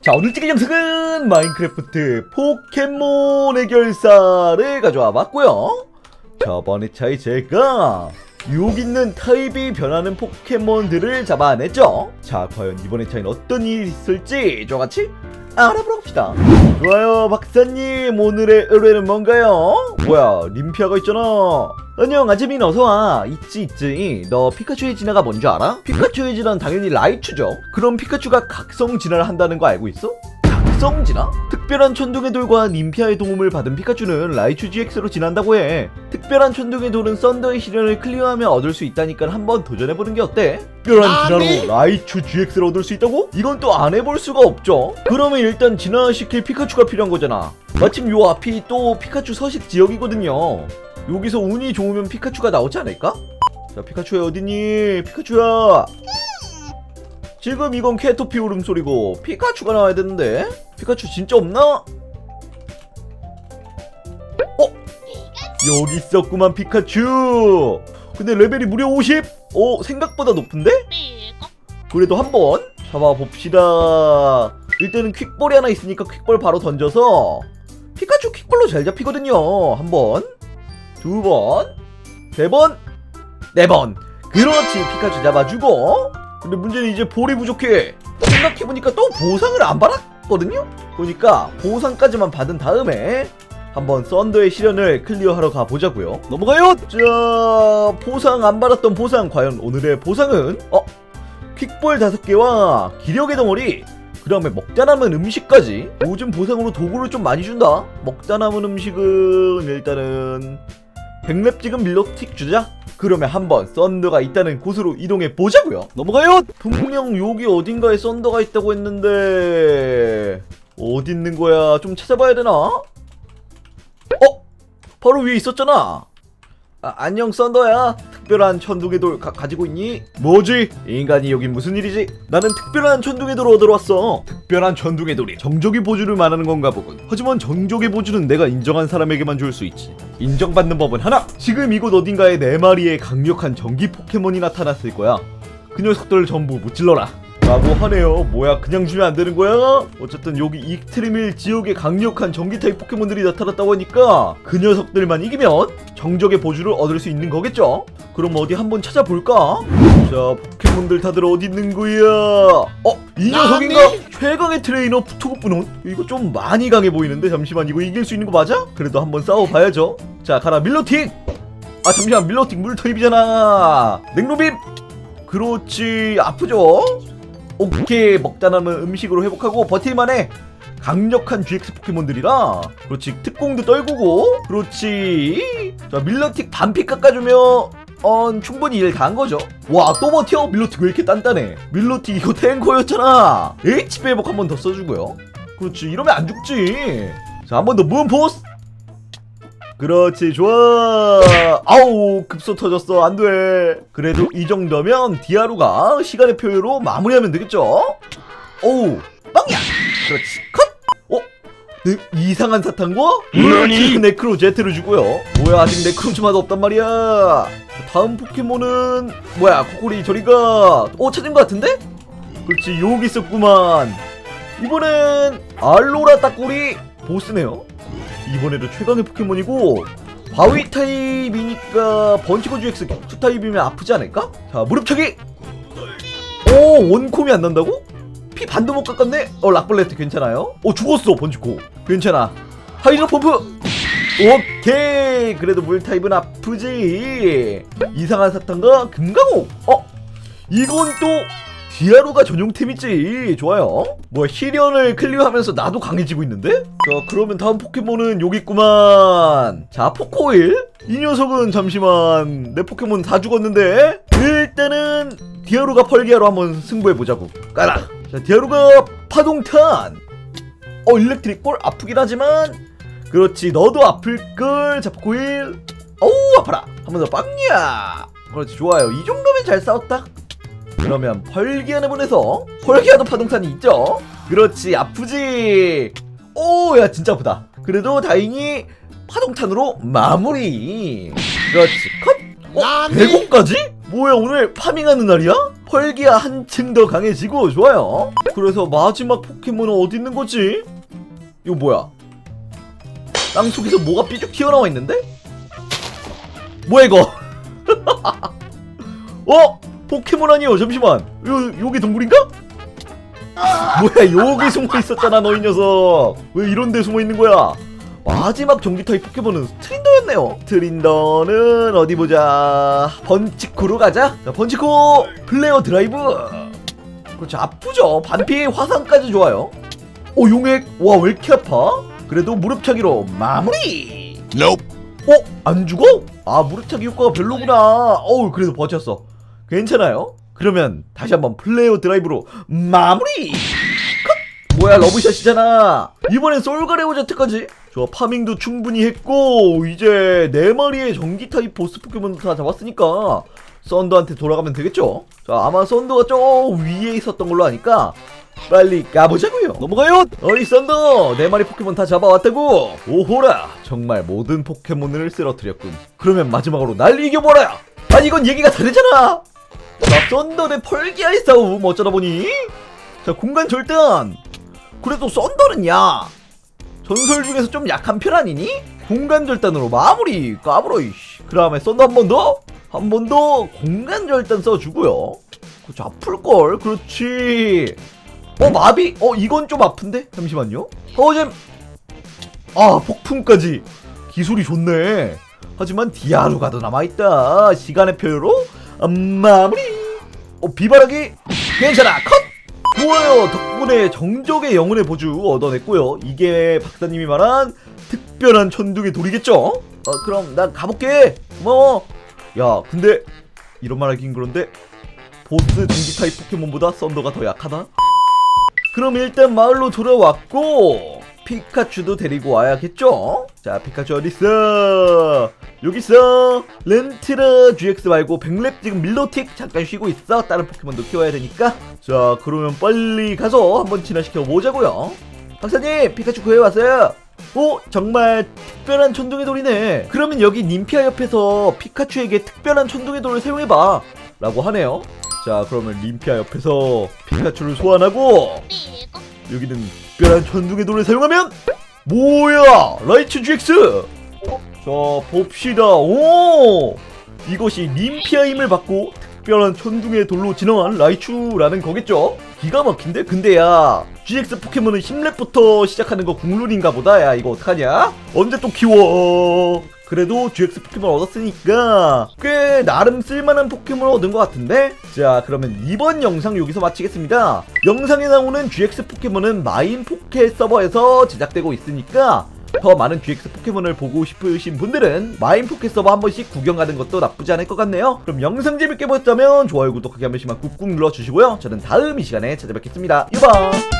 자 오늘 찍은 영상은 마인크래프트 포켓몬 해결사를 가져와 봤고요. 저번에 차에 제가 여기 있는 타입이 변하는 포켓몬들을 잡아냈죠. 자 과연 이번에 차에는 어떤 일이 있을지 저같이 알아보러 갑시다. 좋아요 박사님. 오늘의 의뢰는 뭔가요? 뭐야 림피아가 있잖아 안녕 아재민 어서와 있지 있지 너 피카츄의 진화가 뭔지 알아? 피카츄의 진화는 당연히 라이츄죠 그럼 피카츄가 각성 진화를 한다는 거 알고 있어? 각성 진화? 특별한 천둥의 돌과 림피아의 도움을 받은 피카츄는 라이츄 GX로 진한다고 해 특별한 천둥의 돌은 썬더의 시련을 클리어하면 얻을 수 있다니까 한번 도전해보는 게 어때? 특별한 진화로 라이츄 GX를 얻을 수 있다고? 이건 또 안 해볼 수가 없죠 그러면 일단 진화시킬 피카츄가 필요한 거잖아 마침 요 앞이 또 피카츄 서식 지역이거든요 여기서 운이 좋으면 피카츄가 나오지 않을까? 자 피카츄야 어디니? 피카츄야 지금 이건 캐토피 울음소리고 피카츄가 나와야 되는데 피카츄 진짜 없나? 어? 여기 있었구만 피카츄 근데 레벨이 무려 50? 어 생각보다 높은데? 그래도 한번 잡아봅시다 일단은 퀵볼이 하나 있으니까 퀵볼 바로 던져서 피카츄 퀵볼로 잘 잡히거든요 한번 두 번 세 번 네 번. 그렇지. 피카츄 잡아주고. 근데 문제는 이제 볼이 부족해. 생각해보니까 또 보상을 안 받았거든요? 보니까 보상까지만 받은 다음에 한번 썬더의 시련을 클리어하러 가보자고요. 넘어가요! 자 보상 안 받았던 보상. 과연 오늘의 보상은? 어? 퀵볼 5개와 기력의 덩어리. 그 다음에 먹다 남은 음식까지. 요즘 보상으로 도구를 좀 많이 준다. 먹다 남은 음식은 일단은 백랩 찍은 밀로 틱 주자? 그러면 한번 썬더가 있다는 곳으로 이동해 보자고요. 넘어가요! 분명 여기 어딘가에 썬더가 있다고 했는데 어디 있는 거야? 좀 찾아봐야 되나? 어? 바로 위에 있었잖아! 아, 안녕 썬더야. 특별한 천둥의 돌 가, 가지고 있니? 뭐지? 인간이 여긴 무슨 일이지? 나는 특별한 천둥의 돌을 얻으러 왔어. 특별한 천둥의 돌이 정적의 보주를 말하는 건가 보군. 하지만 정적의 보주는 내가 인정한 사람에게만 줄 수 있지 인정받는 법은 하나. 지금 이곳 어딘가에 네 마리의 강력한 전기 포켓몬이 나타났을 거야. 그 녀석들을 전부 무찔러라 라고 하네요 뭐야 그냥 주면 안 되는 거야? 어쨌든 여기 익트리밀 지역에 강력한 전기 타입 포켓몬들이 나타났다고 하니까 그 녀석들만 이기면 정적의 보주를 얻을 수 있는 거겠죠? 그럼 어디 한번 찾아볼까? 자 포켓몬들 다들 어디 있는 거야? 어? 이 녀석인가? 최강의 트레이너 푸토그뿐은? 이거 좀 많이 강해 보이는데 잠시만 이거 이길 수 있는 거 맞아? 그래도 한번 싸워봐야죠 자 가라 밀로틱! 아 잠시만 밀로틱 물 타입이잖아 냉로빔! 그렇지 아프죠? 오케이 먹다 남은 음식으로 회복하고 버틸만해. 강력한 GX 포켓몬들이라. 그렇지. 특공도 떨구고. 그렇지. 자 밀러틱 반피 깎아주면 어, 충분히 일 다 한 거죠. 와 또 버텨 밀러틱 왜 이렇게 단단해? 밀러틱 이거 탱커였잖아. HP 회복 한 번 더 써주고요. 그렇지. 이러면 안 죽지. 자 한 번 더 무음포스 그렇지 좋아. 아우 급소 터졌어. 안돼. 그래도 이 정도면 디아루가 시간의 표현으로 마무리하면 되겠죠? 오우 빵야. 그렇지 컷. 어? 네, 이상한 사탕과? 그렇지 네크로 제트를 주고요. 뭐야 아직 네크로즈마다 없단 말이야. 다음 포켓몬은 뭐야 코코리 저리가. 어 찾은 것 같은데? 그렇지 여기 있었구만. 이번엔 알로라 따꼬리 보스네요 이번에도 최강의 포켓몬이고 바위 타입이니까 번치고 GX 격투 타입이면 아프지 않을까? 자 무릎차기 오 원콤이 안 난다고? 피 반도 못 깎았네? 어 락벌레트 괜찮아요? 어 죽었어 번치코 괜찮아 하이드로 펌프 오케이 그래도 물 타입은 아프지 이상한 사탕과 금강호 어 이건 또 디아루가 전용템이지. 좋아요. 뭐 시련을 클리어하면서 나도 강해지고 있는데? 자 그러면 다음 포켓몬은 여기 있구만. 자 포코일. 이 녀석은 잠시만. 내 포켓몬 다 죽었는데? 일단은 디아루가 펄기아로 한번 승부해보자고. 까라. 자 디아루가 파동탄. 어 일렉트릭 볼 아프긴 하지만. 그렇지 너도 아플걸. 자 포코일. 어우 아파라. 한 번 더 빵야. 그렇지 좋아요. 이 정도면 잘 싸웠다 그러면 펄기안을 보내서 펄기아도 파동탄이 있죠? 그렇지 아프지 오 야 진짜 아프다 그래도 다행히 파동탄으로 마무리 그렇지 컷 어? 100호까지? 뭐야 오늘 파밍하는 날이야? 펄기가 한층 더 강해지고 좋아요 그래서 마지막 포켓몬은 어디 있는 거지? 이거 뭐야 땅속에서 뭐가 삐죽 튀어나와 있는데? 뭐야 이거 어? 포켓몬 아니요 잠시만. 요, 여기 동굴인가? 뭐야 여기 숨어 있었잖아 너 이 녀석. 왜 이런 데 숨어 있는 거야? 마지막 전기 타입 포켓몬은 트린더였네요. 트린더는 어디 보자. 번치코로 가자. 자 번치코 플레어 드라이브. 그렇죠 아프죠. 반피 화상까지 좋아요. 오 용액. 와왜 이렇게 아파? 그래도 무릎차기로 마무리. Nope. 어? 안 죽어? 아 무릎차기 효과가 별로구나. 어우 그래도 버텼어 괜찮아요? 그러면 다시 한번 플레이어 드라이브로 마무리! 컷! 뭐야 러브샷이잖아! 이번엔 솔가레오 제트까지? 좋아 파밍도 충분히 했고 이제 네 마리의 전기 타입 보스 포켓몬도 다 잡았으니까 썬더한테 돌아가면 되겠죠? 자 아마 썬더가 저 위에 있었던 걸로 아니까 빨리 가보자고요. 넘어가요. 어이 썬더! 네 마리 포켓몬 다 잡아왔다고! 오호라! 정말 모든 포켓몬을 쓰러뜨렸군. 그러면 마지막으로 날 이겨보라! 아니 이건 얘기가 다르잖아 자 썬더 대 펄기아의 싸움 어쩌다 보니? 자 공간 절단 그래도 썬더는 야. 전설 중에서 좀 약한 편 아니니? 공간 절단으로 마무리. 까불어 이씨. 그 다음에 썬더 한 번 더? 한 번 더 공간 절단 써주고요. 그렇지 아플걸? 그렇지. 어 마비? 어 이건 좀 아픈데? 잠시만요. 허잼. 아 폭풍까지. 기술이 좋네. 하지만 디아루가 더 남아있다. 시간의 표로. 마무리 어 비바라기 괜찮아 컷 좋아요 덕분에 정적의 영혼의 보주 얻어냈고요 이게 박사님이 말한 특별한 천둥의 돌이겠죠? 어 그럼 난 가볼게 고마워 야 근데 이런 말 하긴 그런데 보스 전기 타입 포켓몬보다 썬더가 더 약하다? 그럼 일단 마을로 돌아왔고 피카츄도 데리고 와야겠죠? 자 피카츄 어딨어? 여기 있어 렌트라 GX 말고 백랩 지금 밀로틱 잠깐 쉬고 있어. 다른 포켓몬도 키워야 되니까. 자 그러면 빨리 가서 한번 진화시켜 보자고요. 박사님 피카츄 구해왔어요. 어? 정말 특별한 천둥의 돌이네. 그러면 여기 님피아 옆에서 피카츄에게 특별한 천둥의 돌을 사용해봐. 라고 하네요. 자 그러면 림피아 옆에서 피카츄를 소환하고 여기는 특별한 천둥의 돌을 사용하면 뭐야? 라이츠 GX 자 봅시다. 오! 이것이 림피아 힘을 받고 특별한 천둥의 돌로 진화한 라이츄라는 거겠죠? 기가 막힌데 근데 야. GX 포켓몬은 10렙부터 시작하는 거 국룰인가 보다. 야 이거 어떡하냐? 언제 또 키워? 그래도 GX 포켓몬 얻었으니까 꽤 나름 쓸만한 포켓몬을 얻은 것 같은데? 자 그러면 이번 영상 여기서 마치겠습니다. 영상에 나오는 GX 포켓몬은 마인 포켓 서버에서 제작되고 있으니까 더 많은 GX 포켓몬을 보고 싶으신 분들은 마인 포켓 서버 한 번씩 구경 가는 것도 나쁘지 않을 것 같네요. 그럼 영상 재밌게 보셨다면 좋아요 구독하기 한 번씩만 꾹꾹 눌러주시고요. 저는 다음 이 시간에 찾아뵙겠습니다. 유바